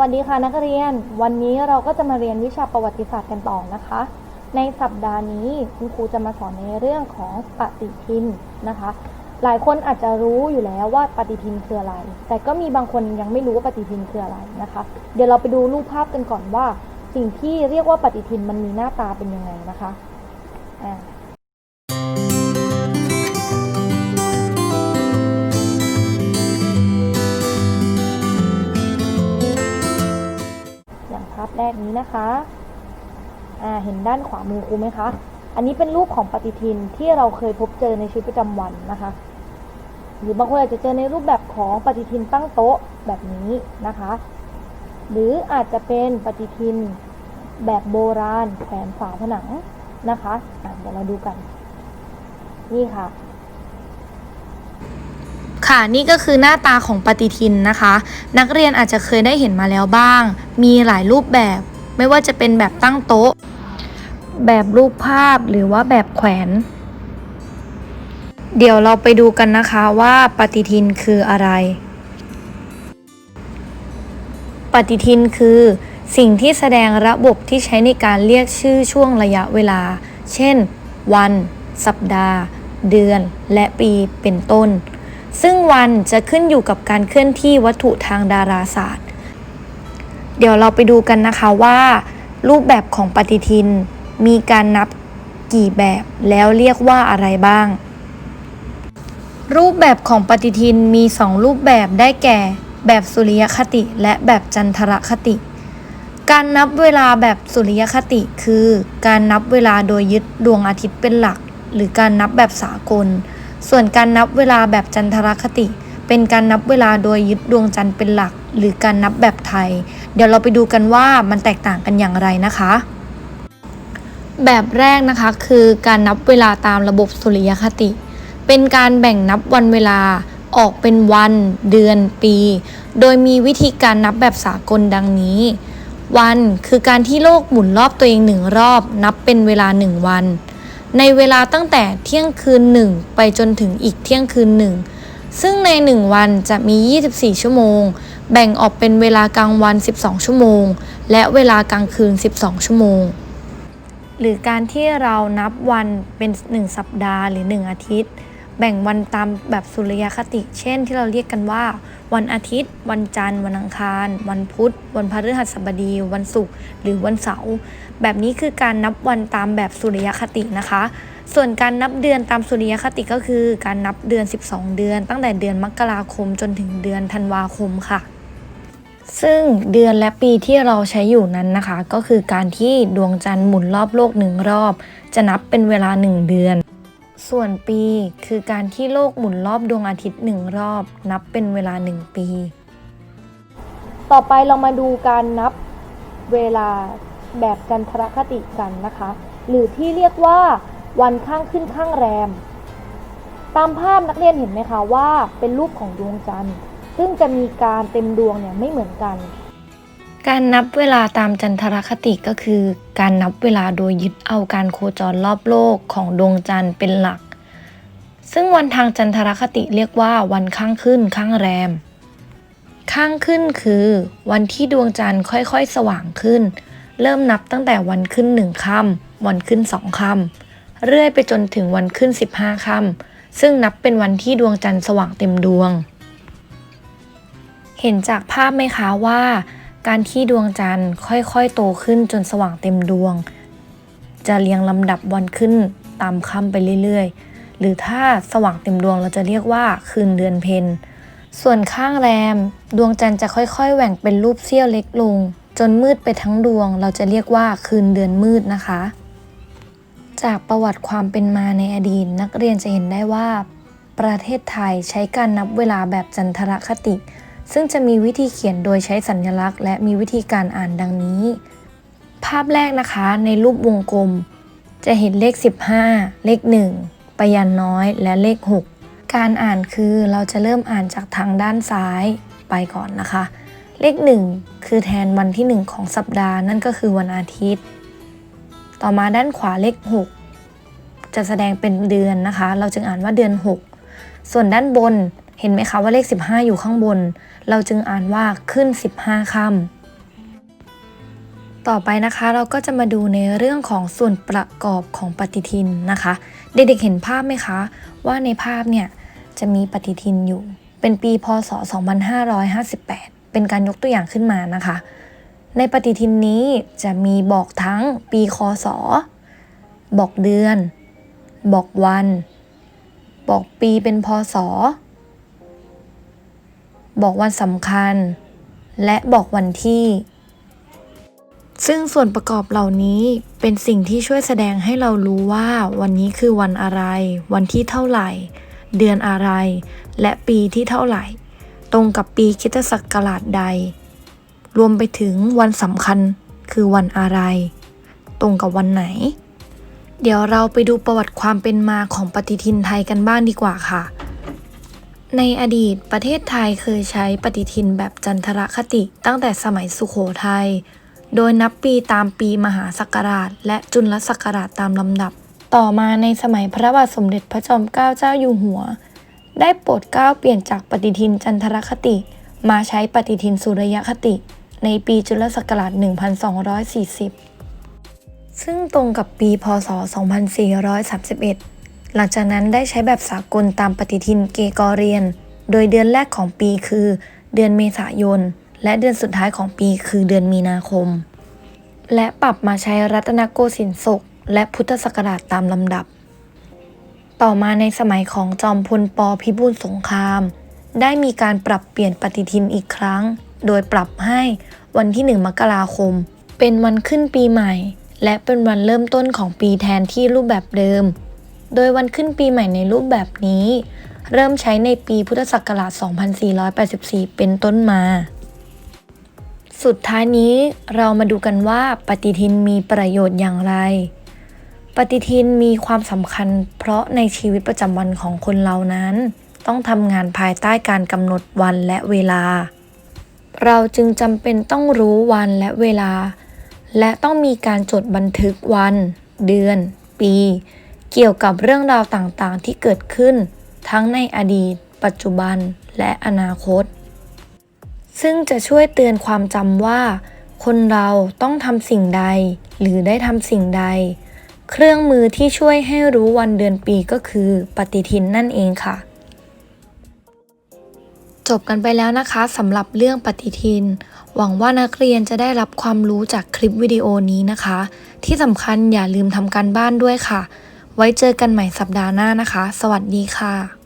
วัสดีค่ะนักเรียน วันนี้เราก็จะมาเรียนวิชาประวัติศาสตร์กันต่อนะคะ ในสัปดาห์นี้คุณครูจะมาสอนในเรื่องของปฏิทินนะคะ หลายคนอาจจะรู้อยู่แล้วว่าปฏิทินคืออะไร แต่ก็มีบางคนยังไม่รู้ว่าปฏิทินคืออะไรนะคะ เดี๋ยวเราไปดูรูปภาพกันก่อนว่า สิ่งที่เรียกว่าปฏิทินมันมีหน้าตาเป็นยังไงนะคะอ่า กนี้นะคะ อ่า เห็นด้านขวามือครูไหมคะ อันนี้เป็นรูปของปฏิทินที่เราเคยพบเจอในชีวิตประจำวันนะคะ หรือบางคนอาจจะเจอในรูปแบบของปฏิทินตั้งโต๊ะแบบนี้นะคะ หรืออาจจะเป็นปฏิทินแบบโบราณแขวนฝาผนังนะคะอะเดี๋ยวเราดูกัน นี่ค่ะ ค่ะนี่ก็คือหน้าตาของปฏิทินนะคะ นักเรียนอาจจะเคยได้เห็นมาแล้วบ้าง มีหลายรูปแบบ ไม่ว่าจะเป็นแบบตั้งโต๊ะ แบบรูปภาพหรือว่าแบบแขวน เดี๋ยวเราไปดูกันนะคะว่าปฏิทินคืออะไร ปฏิทินคือ สิ่งที่แสดงระบบที่ใช้ในการเรียกชื่อช่วงระยะเวลา เช่น วัน สัปดาห์ เดือน และปีเป็นต้น ซึ่งวันจะขึ้นอยู่กับการเคลื่อนที่วัตถุทางดาราศาสตร์ เดี๋ยวเราไปดูกันนะคะว่า รูปแบบของปฏิทินมีการนับกี่แบบแล้วเรียกว่าอะไรบ้าง รูปแบบของปฏิทินมี 2 รูปแบบได้แก่ แบบสุริยคติและแบบจันทรคติ การนับเวลาแบบสุริยคติคือ การนับเวลาโดยยึดดวงอาทิตย์เป็นหลัก หรือการนับแบบสากล ส่วนการนับเวลาแบบจันทรคติ เป็นการนับเวลาโดยยึดดวงจันทร์เป็นหลัก หรือการนับแบบไทย เดี๋ยวเราไปดูกันว่ามันแตกต่างกันอย่างไรนะคะ แบบแรกนะคะคือการนับเวลาตามระบบสุริยคติ เป็นการแบ่งนับวันเวลาออกเป็นวัน เดือน ปี โดยมีวิธีการนับแบบสากลดังนี้ วันคือการที่โลกหมุนรอบตัวเองหนึ่งรอบ นับเป็นเวลาหนึ่งวัน ในเวลาตั้งแต่เที่ยงคืนหนึ่งไปจนถึงอีกเที่ยงคืนหนึ่งซึ่งใน 1 วันจะมี 24 ชั่วโมง แบ่งออกเป็นเวลากลางวัน 12 ชั่วโมง และเวลากลางคืน 12 ชั่วโมง หรือการที่เรานับวันเป็น 1 สัปดาห์หรือ 1 อาทิตย์ แบ่งวันตามแบบสุริยคติ เช่นที่เราเรียกกันว่า วันอาทิตย์ วันจันทร์ วันอังคาร วันพุธ วันพฤหัสบดี วันศุกร์หรือวันเสาร์แบบนี้คือการนับวันตามแบบสุริยคตินะคะ ส่วนการนับเดือนตามสุริยคติก็คือ การนับเดือน 12 เดือน ตั้งแต่เดือนมกราคมจนถึงเดือนธันวาคมค่ะซึ่งเดือนและปีที่เราใช้อยู่นั้นนะคะ ก็คือการที่ดวงจันทร์หมุนรอบโลกหนึ่งรอบ จะนับเป็นเวลา 1 เดือน ส่วนปีคือการที่โลกหมุนรอบดวงอาทิตย์หนึ่งรอบ นับเป็นเวลา1ปี ต่อไปเรามาดูการนับเวลาแบบจันทรคติกันนะคะ หรือที่เรียกว่าวันข้างขึ้นข้างแรม ตามภาพนักเรียนเห็นไหมคะว่าเป็นรูปของดวงจันทร์ ซึ่งจะมีการเต็มดวงเนี่ยไม่เหมือนกัน การนับเวลาตามจันทรคติก็คือ การนับเวลาโดยยึดเอาการโคจรรอบโลกของดวงจันทร์เป็นหลัก ซึ่งวันทางจันทรคติเรียกว่าวันข้างขึ้นข้างแรม ข้างขึ้นคือ วันที่ดวงจันทร์ค่อยๆ สว่างขึ้น เริ่มนับตั้งแต่วันขึ้นหนึ่งค่ำวันขึ้นสองค่ำเรื่อยไปจนถึงวันขึ้น 15ค่ำซึ่งนับเป็นวันที่ดวงจันทร์สว่างเต็มดวง เห็นจากภาพไหมคะว่า การที่ดวงจันทร์ค่อยๆ โตขึ้นจนสว่างเต็มดวง จะเรียงลำดับวันขึ้นตามค่ำไปเรื่อยๆ หรือถ้าสว่างเต็มดวงเราจะเรียกว่าคืนเดือนเพ็ญส่วนข้างแรม ดวงจันทร์จะค่อยๆ แหว่งเป็นรูปเสี้ยวเล็กลง จนมืดไปทั้งดวง เราจะเรียกว่าคืนเดือนมืดนะคะ จากประวัติความเป็นมาในอดีตนักเรียนจะเห็นได้ว่า ประเทศไทยใช้การนับเวลาแบบจันทรคติ ซึ่งจะมีวิธีเขียนโดยใช้สัญลักษณ์ และมีวิธีการอ่านดังนี้ ภาพแรกนะคะในรูปวงกลม จะเห็นเลข 15 เลข 1 ไปยันน้อยและเลข 6 การอ่านคือเราจะเริ่มอ่านจากทางด้านซ้ายไปก่อนนะคะ เลข 1 คือแทนวันที่ 1 ของสัปดาห์นั่นก็คือวันอาทิตย์ ต่อมาด้านขวาเลข 6 จะแสดงเป็นเดือนนะคะ เราจึงอ่านว่าเดือน 6 ส่วนด้านบน เห็นไหมคะว่าเลข 15 อยู่ข้างบน เราจึงอ่านว่าขึ้น 15ค่ต่อไปนะคะเราก็จะมาดูในเรื่องของส่วนประกอบของปฏิทินนะคะ เด็กๆเห็นภาพไหมคะ ว่าในภาพเนี่ยจะมีปฏิทินอยู่ เป็นปีพศ 2558 เป็นการยกตัวอย่างขึ้นมานะคะ ในปฏิทินนี้จะมีบอกทั้งปีคศ บอกเดือน บอกวัน บอกปีเป็นพศ บอกวันสำคัญ และบอกวันที่ ซึ่งส่วนประกอบเหล่านี้เป็นสิ่งที่ช่วยแสดงให้เรารู้ว่าวันนี้คือวันอะไร วันที่เท่าไหร่ เดือนอะไร และปีที่เท่าไหร่ ตรงกับปีคิตศักราชใด รวมไปถึงวันสำคัญคือวันอะไร ตรงกับวันไหน เดี๋ยวเราไปดูประวัติความเป็นมาของปฏิทินไทยกันบ้างดีกว่าค่ะ ในอดีตประเทศไทยเคยใช้ปฏิทินแบบจันทรคติตั้งแต่สมัยสุขโขทัย โดยนับปีตามปีมหาศักราช และจุลศักราชตามลำดับ ต่อมาในสมัยพระบาทสมเด็จพระจอมเกล้าเจ้าอยู่หัว ได้โปรดเกล้าเปลี่ยนจากปฏิทินจันทรคติ มาใช้ปฏิทินสุริยคติ ในปีจุลศักราช 1240 ซึ่งตรงกับปีพศ 2431 หลังจากนั้นได้ใช้แบบสากลตามปฏิทินเกกอเรียน โดยเดือนแรกของปีคือ เดือนเมษายน และเดือนสุดท้ายของปีคือเดือนมีนาคม และปรับมาใช้รัตนโกสินทร์ศกและพุทธศักราชตามลำดับ ต่อมาในสมัยของจอมพลปพิบูลสงคราม ได้มีการปรับเปลี่ยนปฏิทินอีกครั้ง โดยปรับให้วันที่ 1 มกราคม เป็นวันขึ้นปีใหม่ และเป็นวันเริ่มต้นของปีแทนที่รูปแบบเดิม โดยวันขึ้นปีใหม่ในรูปแบบนี้ เริ่มใช้ในปีพุทธศักราช 2484 เป็นต้นมา สุดท้ายนี้เรามาดูกันว่าปฏิทินมีประโยชน์อย่างไร ปฏิทินมีความสำคัญ เพราะในชีวิตประจำวันของคนเรานั้น ต้องทำงานภายใต้การกำหนดวันและเวลา เราจึงจำเป็นต้องรู้วันและเวลา และต้องมีการจดบันทึกวัน เดือน ปี เกี่ยวกับเรื่องราวต่างๆ ที่เกิดขึ้น ทั้งในอดีต ปัจจุบัน และอนาคต ซึ่งจะช่วยเตือนความจำว่า คนเราต้องทำสิ่งใด หรือได้ทำสิ่งใด เครื่องมือที่ช่วยให้รู้วันเดือนปีก็คือ ปฏิทินนั่นเองค่ะ จบกันไปแล้วนะคะสำหรับเรื่องปฏิทินหวังว่านักเรียนจะได้รับความรู้จากคลิปวิดีโอนี้นะคะ ที่สำคัญอย่าลืมทำการบ้านด้วยค่ะ ไว้เจอกันใหม่สัปดาห์หน้านะคะ สวัสดีค่ะ